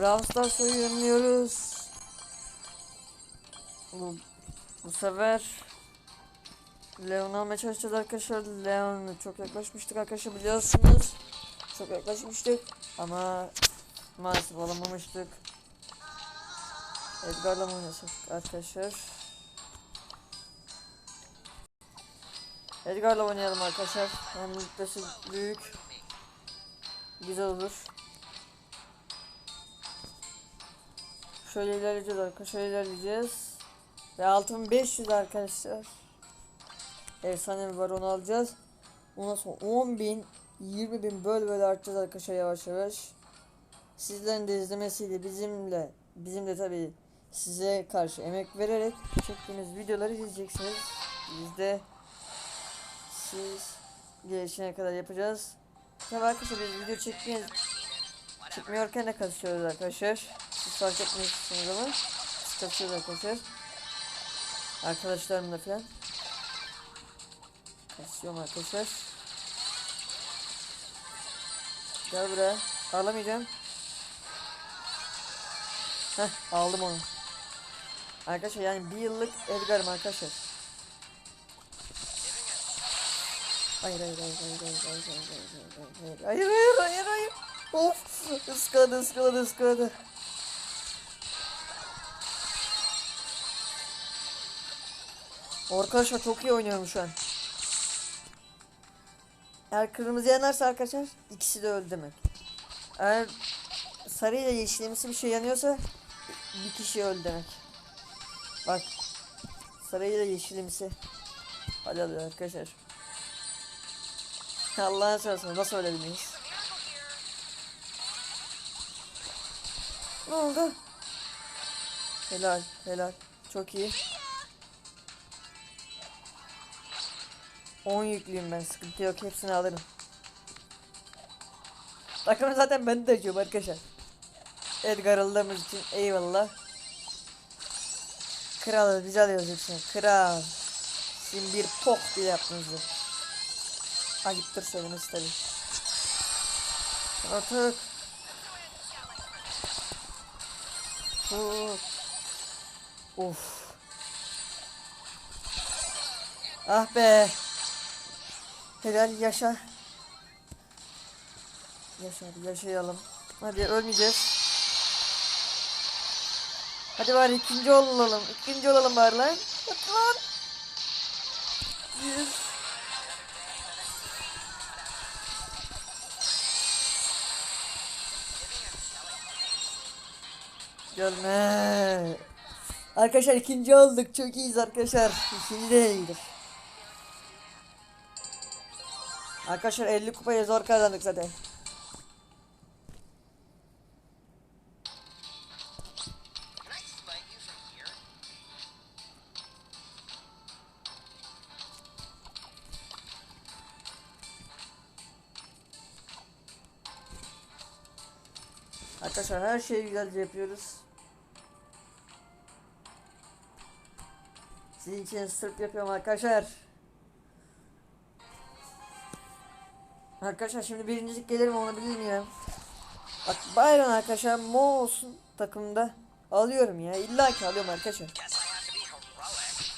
Brawl Stars oynuyoruz. Bu, bu sefer Leon almaya çalışacağız arkadaşlar. Leon'a çok yaklaşmıştık arkadaşlar biliyorsunuz. Çok yaklaşmıştık ama maalesef alamamıştık. Edgar'la mı oynasak arkadaşlar? Edgar'la oynayalım arkadaşlar. Hem büyük. Güzel olur. Şöyle ilerleyeceğiz arkadaşlar. Şöyle ilerleyeceğiz. Ve 6500 arkadaşlar. Efsane bir var onu alacağız. Ondan sonra 10.000 20.000 böyle böyle artacağız arkadaşlar yavaş yavaş. Sizlerin de izlemesiyle bizimle bizim de tabii size karşı emek vererek çektiğimiz videoları izleyeceksiniz. Biz de siz gelişene kadar yapacağız. Tabii arkadaşlar biz video çekmeyiz. Çıkmıyorken de kasıyoruz arkadaşlar. Fark etmiyorsunuz ama biz kasıyoruz arkadaşlar. Arkadaşlarımla falan. Kasıyorum arkadaşlar. Gel buraya. Ağlamayacağım. Heh aldım onu. Arkadaşlar yani bir yıllık Edgar'ım arkadaşlar. Hayır hayır hayır hayır hayır hayır hayır hayır hayır hayır hayır hayır hayır Of ıskaladı ıskaladı ıskaladı Arkadaşlar çok iyi oynuyorum şu an Eğer kırmızı yanarsa arkadaşlar ikisi de öldü demek Eğer sarı ile yeşilimsi bir şey yanıyorsa bir kişi öldü demek Bak sarı ile yeşilimsi Hadi hadi arkadaşlar Allah'a seversen nasıl ölebilmeyiz? Ne oldu? Helal, helal. Çok iyi. 10 yüklüyüm ben. Sıkıntı yok. Hepsini alırım. Takımı zaten ben de açıyorum arkadaşlar. Edgar aldığımız için eyvallah. Kral biz alıyoruz hepsini. Kral. Şimdi bir pok bile yaptınız. ya. Ayıptır söylemesi tabi. Artık. Of. Of. Ah be. Helal yaşa. Yaşa hadi yaşayalım. Hadi ölmeyeceğiz. Hadi bari ikinci olalım. İkinci olalım bari lan. Hadi lan. Yes. Gelme. Arkadaşlar ikinci olduk. Çok iyiyiz arkadaşlar. İkinci de. Arkadaşlar 50 kupayı zor kazandık zaten. Arkadaşlar her şeyi güzelce yapıyoruz. Sizin için sırf yapıyorum arkadaşlar. Arkadaşlar şimdi birincilik gelir mi onu bilmiyorum. Bak Bayron arkadaşlar Mo olsun takımda. Alıyorum ya illa ki alıyorum arkadaşlar.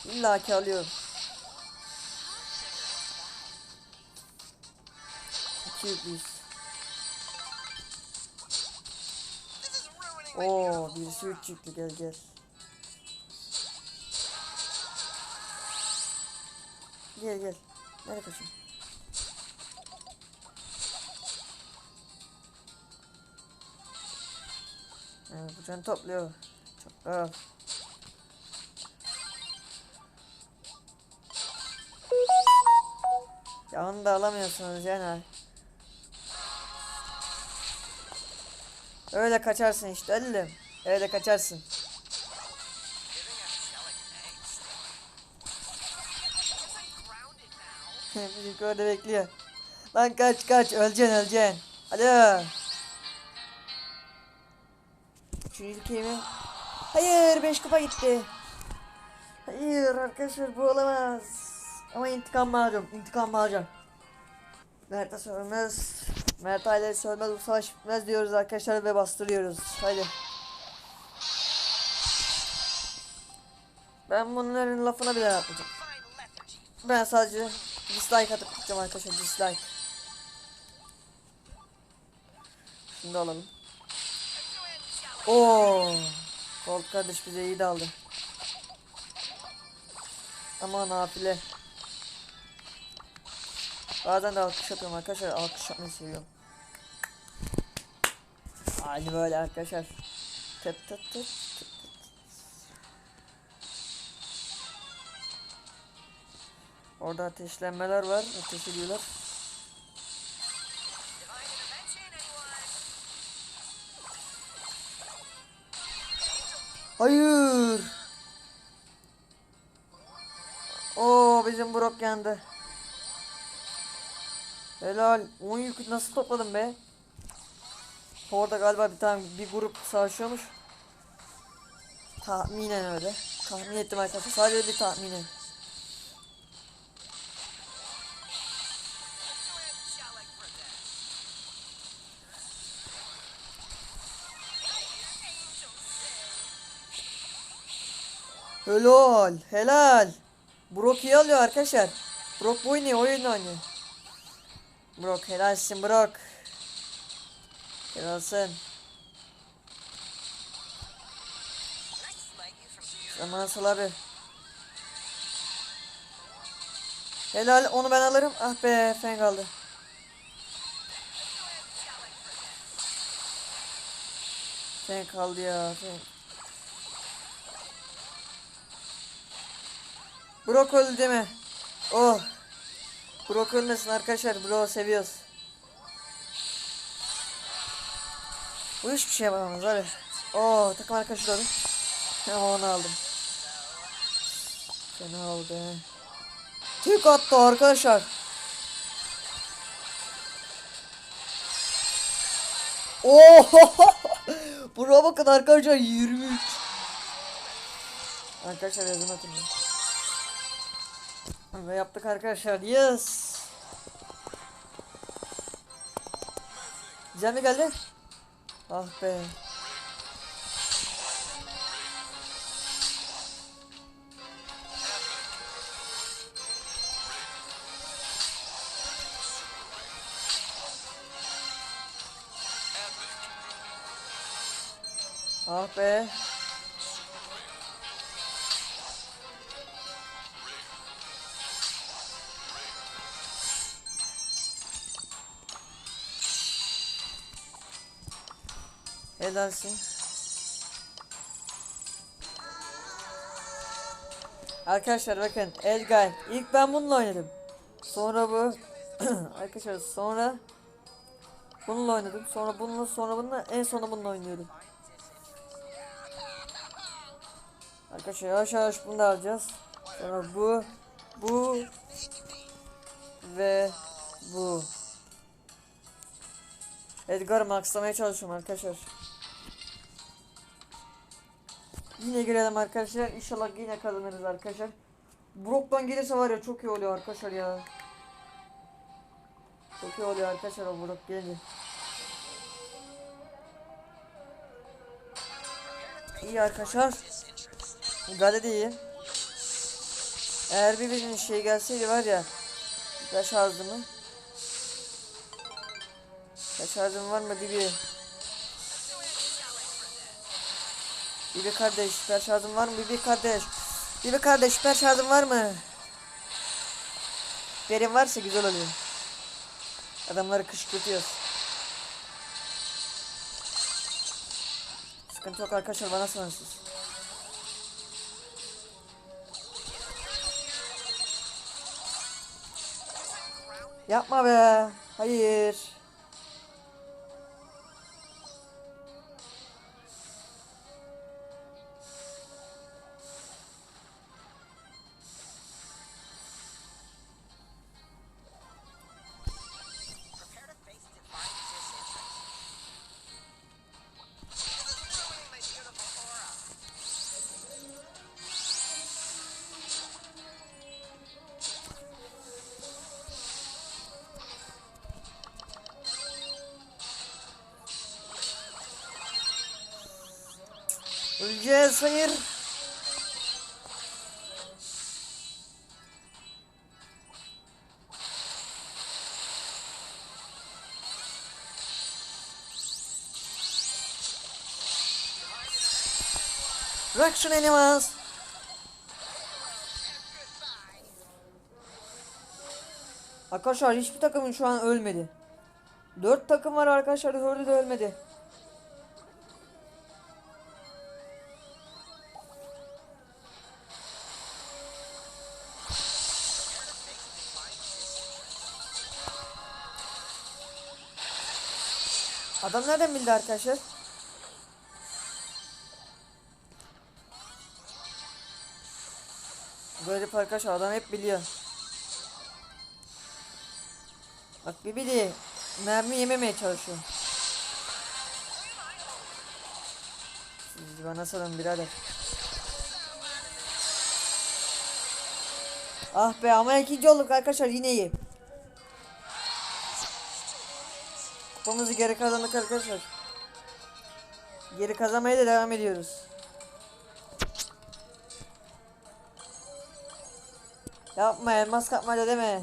İlla ki alıyorum. 200. This is ruining my Oo birisi aura. 3 yüklü gel gel. Gel gel. Nereye kaçıyorsun? Can topluyor. Çok al. Ya onu da alamıyorsunuz yani. Öyle kaçarsın işte öyle. Öyle kaçarsın. Bizimki orada bekliyor. Lan kaç kaç öleceksin öleceksin. Hadi. Üçüncü kelime. Hayır 5 kupa gitti. Hayır arkadaşlar bu olamaz. Ama intikam alacağım. İntikam alacağım. Nerede sorumuz? Mert ailesi sönmez bu savaş bitmez diyoruz arkadaşlar ve bastırıyoruz. Haydi. Ben bunların lafına bile yapmayacağım. Ben sadece dislike atıp gideceğim arkadaşlar dislike. Şimdi alalım. Oo. Colt kardeş bize iyi daldı. Ama nafile. Bazen de alkış yapıyorum arkadaşlar. Alkış yapmayı seviyorum. Aynı böyle arkadaşlar. Tıt tıt tıt tıt. Orada ateşlenmeler var. Ateş ediyorlar. Hayır. Oo bizim Brock yandı. Helal. 10 yükü nasıl topladım be? Orada galiba bir tane bir grup savaşıyormuş. Tahminen öyle. Tahmin ettim arkadaşlar. Sadece bir tahminen. Helal. Helal. Brock iyi alıyor arkadaşlar. Brock bu oynuyor. Oyun oynuyor. Brock helalsin Brock. Helalsin. Zaman Asıl abi. Helal onu ben alırım. Ah be fen kaldı. Fen kaldı ya. Fen. Brock öldü değil mi? Oh. Brock ölmesin arkadaşlar. Brock'u seviyoruz. Bu hiçbir şey yapamamız abi. Oo takım arkadaşı oldu. Ha onu aldım. Fena oldu. Tek attı arkadaşlar. Oo! Buraya bakın arkadaşlar 23. Arkadaşlar yazın atın. Ve yaptık arkadaşlar. Yes. Güzel geldi? Ah be. Ah be. Helalsin. Arkadaşlar bakın Edgar ilk ben bununla oynadım. Sonra bu arkadaşlar sonra bununla oynadım. Sonra bununla sonra bununla en sona bununla oynuyorum. Arkadaşlar yavaş yavaş bunu da alacağız. Sonra bu bu ve bu. Edgar'ı maxlamaya çalışıyorum arkadaşlar. Yine girelim arkadaşlar. İnşallah yine kazanırız arkadaşlar. Brock'tan gelirse var ya çok iyi oluyor arkadaşlar ya. Çok iyi oluyor arkadaşlar o Brock gelince. İyi arkadaşlar. Gale de iyi. Eğer bir birinin şey gelseydi var ya. Yaş ağzımı. Ağzım var mı Bibi? Bibi kardeş, süper şarjın var mı Bibi kardeş? Bibi kardeş, süper şarjın var mı? Benim varsa güzel oluyor. Adamları kışkırtıyoruz. Sıkıntı yok arkadaşlar bana sınırsız. Yapma be. Hayır. Öleceğiz hayır. Şunu Animals. Arkadaşlar hiçbir takımın şu an ölmedi. Dört takım var arkadaşlar dördü de ölmedi. Adam nereden bildi arkadaşlar? Böyle arkadaşlar adam hep biliyor. Bak bir bili mermi yememeye çalışıyor. Bana salın birader. Ah be ama ikinci olduk arkadaşlar yine iyi. Kupamızı geri kazandık arkadaşlar. Geri kazanmaya da devam ediyoruz. Yapma elmas kapmaca deme.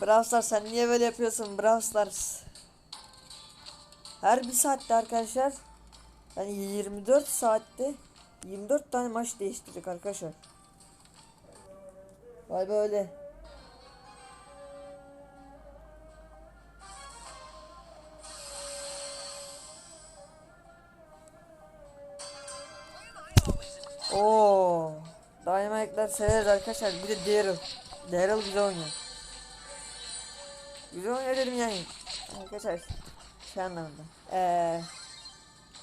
Brawl Stars sen niye böyle yapıyorsun Brawl Stars? Her bir saatte arkadaşlar yani 24 saatte 24 tane maç değiştirecek arkadaşlar. Vay böyle. Severiz arkadaşlar. Bir de Daryl. Daryl güzel oynuyor. Güzel oynuyor dedim yani. Arkadaşlar. Şey anlamında. Eee.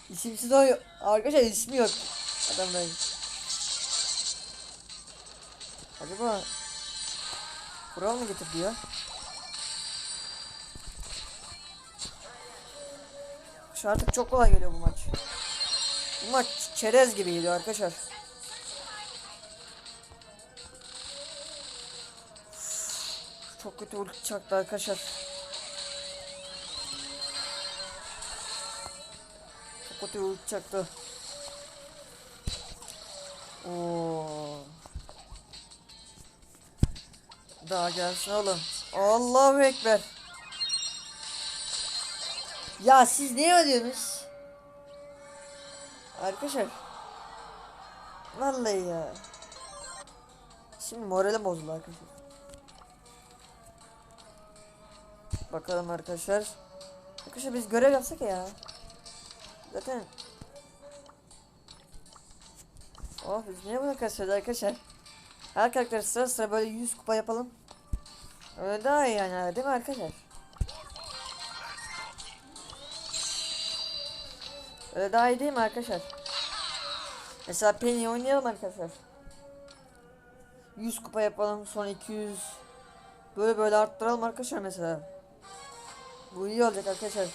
İsimsiz oynuyor. Arkadaşlar ismi yok. Adamda. Acaba Kural mı getirdi ya? Şu artık çok kolay geliyor bu maç. Bu maç çerez gibi geliyor arkadaşlar. Çok kötü ulti çaktı arkadaşlar. Çok kötü ulti çaktı. Oo. Daha gelsin oğlum. Allahu Ekber. Ya siz ne ölüyorsunuz? Arkadaşlar. Vallahi ya. Şimdi moralim bozuldu arkadaşlar. Bakalım arkadaşlar. Arkadaşlar biz görev yapsak ya. Zaten Oh biz niye bunu kasıyoruz arkadaşlar? Her karakter sıra sıra böyle 100 kupa yapalım. Öyle daha iyi yani değil mi arkadaşlar? Öyle daha iyi değil mi arkadaşlar? Mesela Penny oynayalım arkadaşlar. 100 kupa yapalım sonra 200 Böyle böyle arttıralım arkadaşlar mesela. Bu iyi olacak arkadaşlar.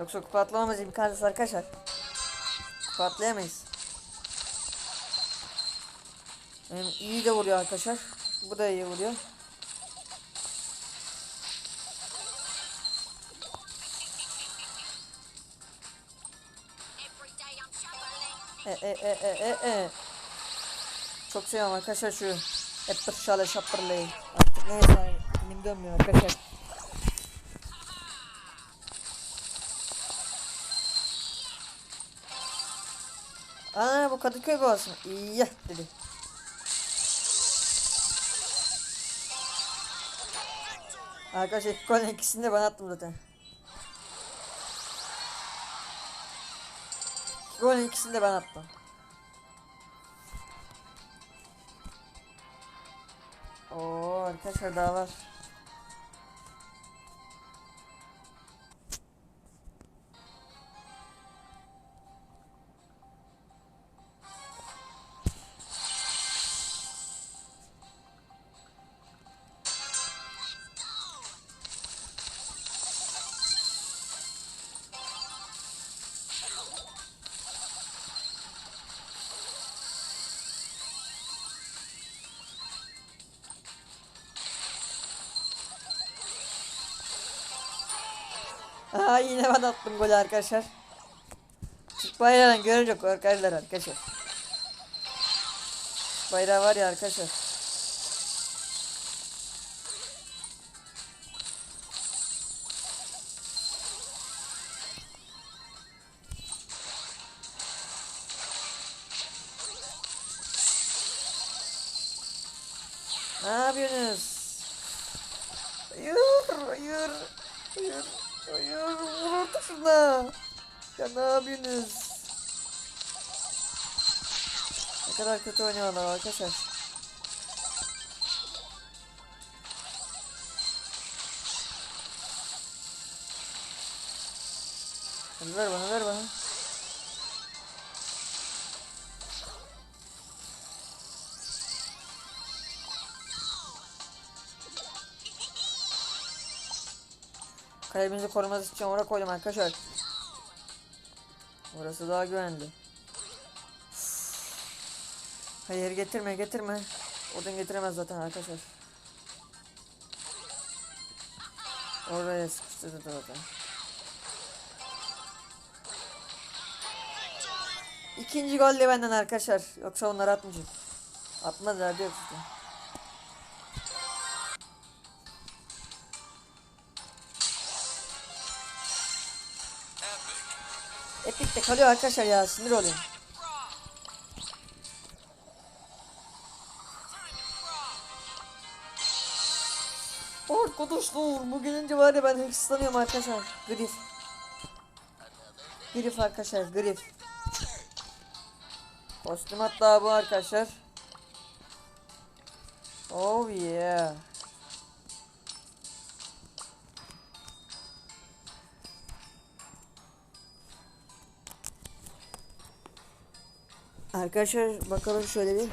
Yoksa kupa atlamamız imkansız arkadaşlar. Kupa atlayamayız. Benim iyi de vuruyor arkadaşlar. Bu da iyi vuruyor. E e e e e e. Çok seviyorum arkadaşlar şu Apple şale şapırlayı. Artık neyse dilim dönmüyor arkadaşlar. Aa bu Kadıköy boğazı. İyi dedi. Arkadaşlar ilk golün ikisini de ben attım zaten. Golün ikisini de ben attım. Oo arkadaşlar daha var. Aha yine ben attım golü arkadaşlar. Türk bayrağını görünce korkarlar arkadaşlar. Bayrağı var ya arkadaşlar. Arkadaşlar. Hadi ver bana ver bana. Kalbimizi koruması için oraya koydum arkadaşlar. Orası daha güvenli. Hayır getirme getirme. Odun getiremez zaten arkadaşlar. Oraya sıkıştırdı zaten. İkinci gol de benden arkadaşlar. Yoksa onlar atmayacak. Atmaz derdi yok işte. Epic de kalıyor arkadaşlar ya sinir oluyorum. Arkadaşlar bu gelince var ya ben hırslanıyorum arkadaşlar. Grif. Grif arkadaşlar grif. Kostüm hatta bu arkadaşlar. Oh yeah. Arkadaşlar bakalım şöyle bir.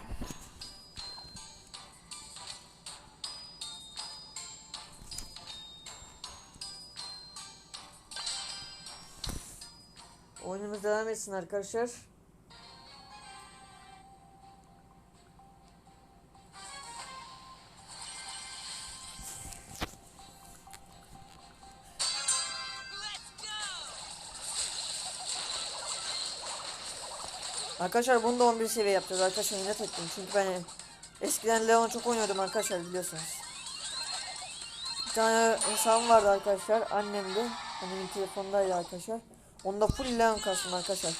Etsin arkadaşlar. Arkadaşlar bunu da 11 seviye yapacağız arkadaşlar inat ettim çünkü ben eskiden Leon çok oynuyordum arkadaşlar biliyorsunuz. Bir tane hesabım vardı arkadaşlar annemde annemin telefondaydı arkadaşlar. Onda full Leon kastım arkadaşlar.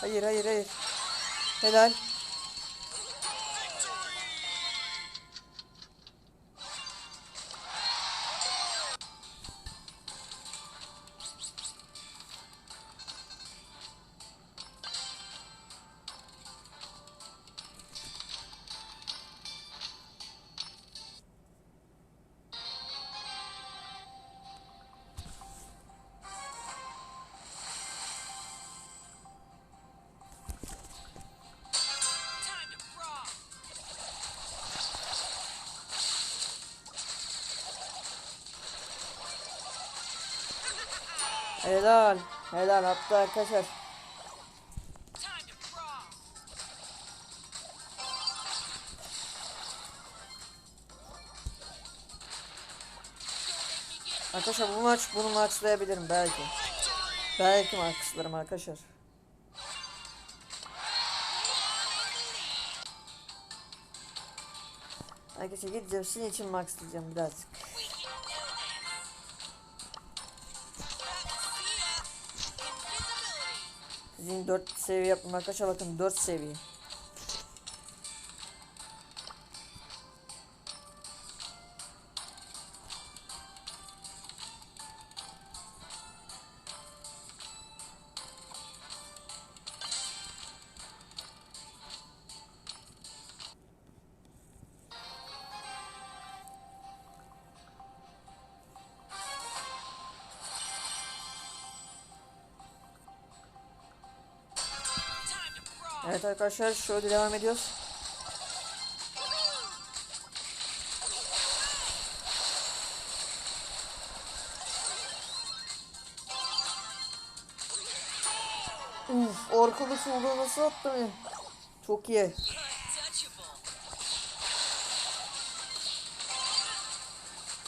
Hayır hayır hayır. Helal. Helal. Helal hatta arkadaşlar. Arkadaşlar bu maç bunu maxlayabilirim belki. Belki maxlarım arkadaşlar. Arkadaşlar gideceğim sizin için maxlayacağım birazcık. 4 seviye yaptım arkadaşlar bakın 4 seviye. arkadaşlar şöyle devam ediyoruz. Uf, arkalı solda nasıl attı beni? Çok iyi.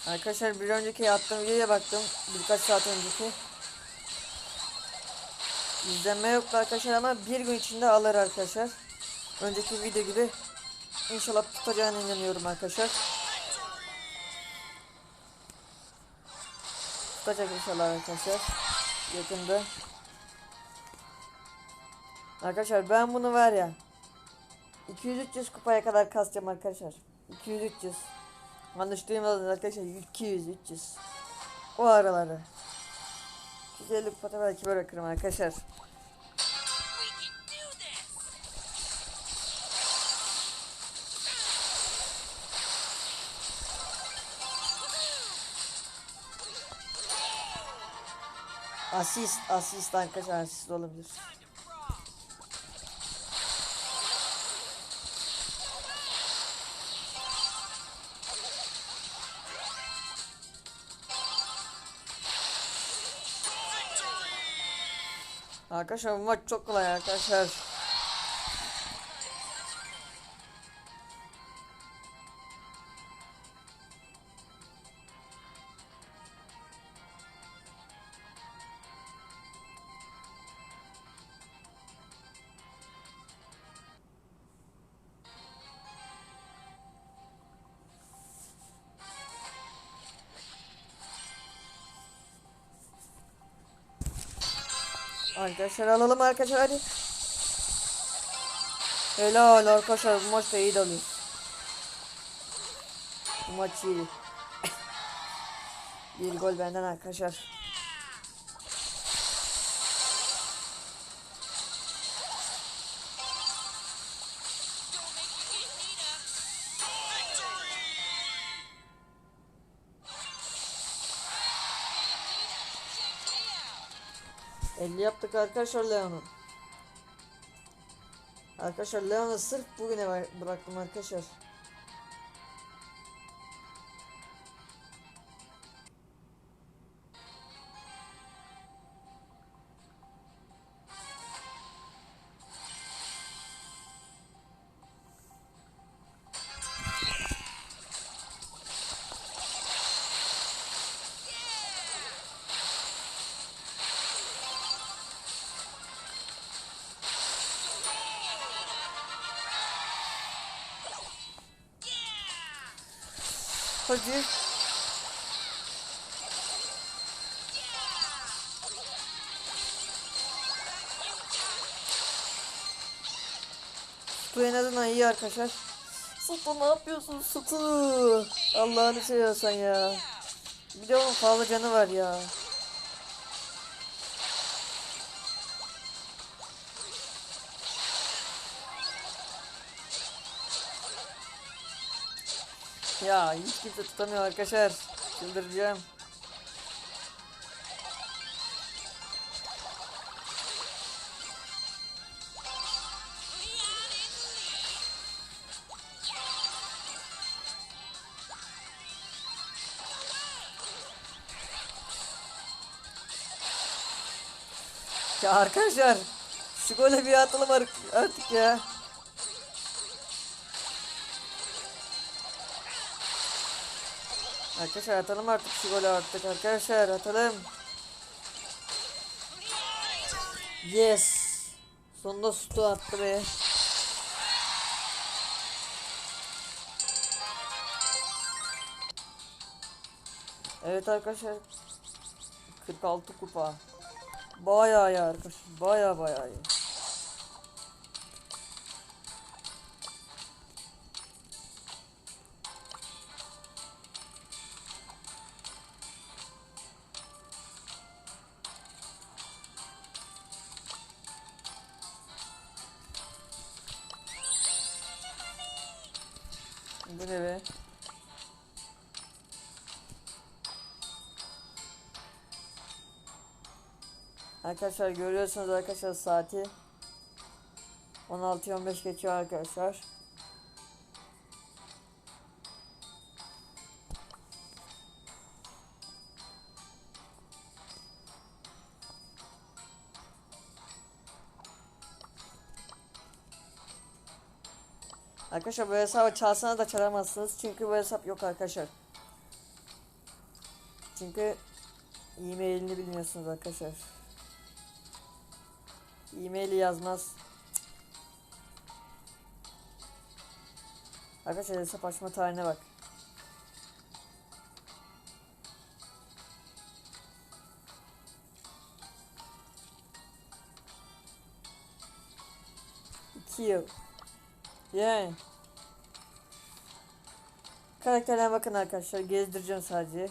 Arkadaşlar bir önceki attığım videoya baktım. Birkaç saat önceki. İzlenme yoktu arkadaşlar ama bir gün içinde alır arkadaşlar. Önceki video gibi inşallah tutacağına inanıyorum arkadaşlar. Tutacak inşallah arkadaşlar. Yakında. Arkadaşlar ben bunu var ya 200-300 kupaya kadar kasacağım arkadaşlar. 200-300. Yanlış arkadaşlar 200-300. O araları. 250 kupada belki bırakırım arkadaşlar. Asist, asist arkadaşlar asist olabilir. Arkadaşlar bu maç çok kolay arkadaşlar. Arkadaşlar alalım arkadaşlar hadi. Helal arkadaşlar bu maçta iyi dalıyor. Bu maç iyi. Bir gol benden arkadaşlar. 50 yaptık arkadaşlar Leon'u. Arkadaşlar Leon'u sırf bugüne bıraktım arkadaşlar. Hadi. Su en azından iyi arkadaşlar. Sutu ne yapıyorsun Sutu? Allah'ını seviyorsan ya. Bir de onun fazla canı var ya. Ya hiç kimse tutamıyor arkadaşlar. Çıldıracağım. Ya arkadaşlar şu gole bir atalım ar- artık ya. Arkadaşlar atalım artık şu golü artık arkadaşlar atalım. Yes. Sonunda sütü attı be. Evet arkadaşlar. 46 kupa. Bayağı ya arkadaşlar. Bayağı bayağı iyi. Bu ne? Arkadaşlar görüyorsunuz arkadaşlar saati 16.15 geçiyor arkadaşlar. Arkadaşlar bu hesabı çalsanız da çalamazsınız çünkü bu hesap yok arkadaşlar. Çünkü e-mailini bilmiyorsunuz arkadaşlar. E-maili yazmaz. Arkadaşlar hesap açma tarihine bak. İki yıl. Yani. Karakterlerine bakın arkadaşlar. Gezdireceğim sadece.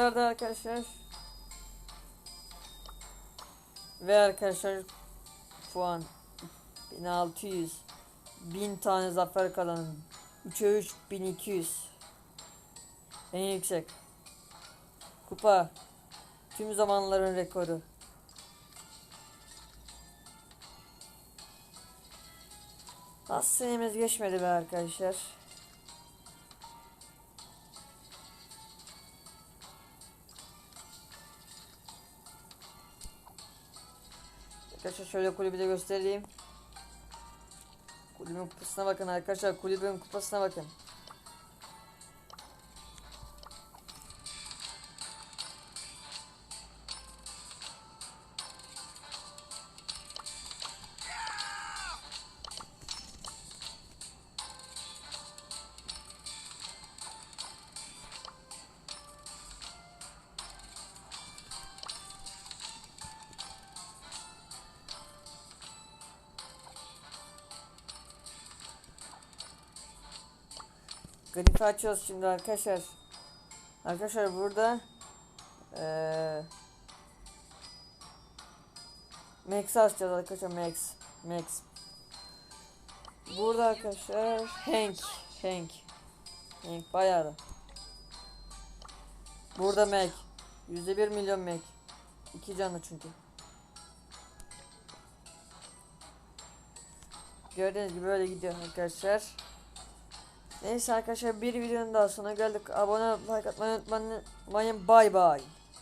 Kadar da arkadaşlar. Ve arkadaşlar puan. 1600 1000 tane zafer kazandım. 3'e 3 1200 En yüksek. Kupa. Tüm zamanların rekoru. Az senemiz geçmedi be arkadaşlar Arkadaşlar şöyle kulübü de göstereyim. Kulübün kupasına bakın arkadaşlar. Kulübün kupasına bakın. Grifi açıyoruz şimdi arkadaşlar. Arkadaşlar burada eee Max'i açacağız arkadaşlar Max. Max. Burada arkadaşlar Hank. Hank. Hank bayağı da. Burada Mac. Yüzde bir milyon Mac. İki canlı çünkü. Gördüğünüz gibi böyle gidiyor arkadaşlar. Neyse arkadaşlar bir videonun daha sonuna geldik. Abone olup like atmayı unutmayın. Bay bay.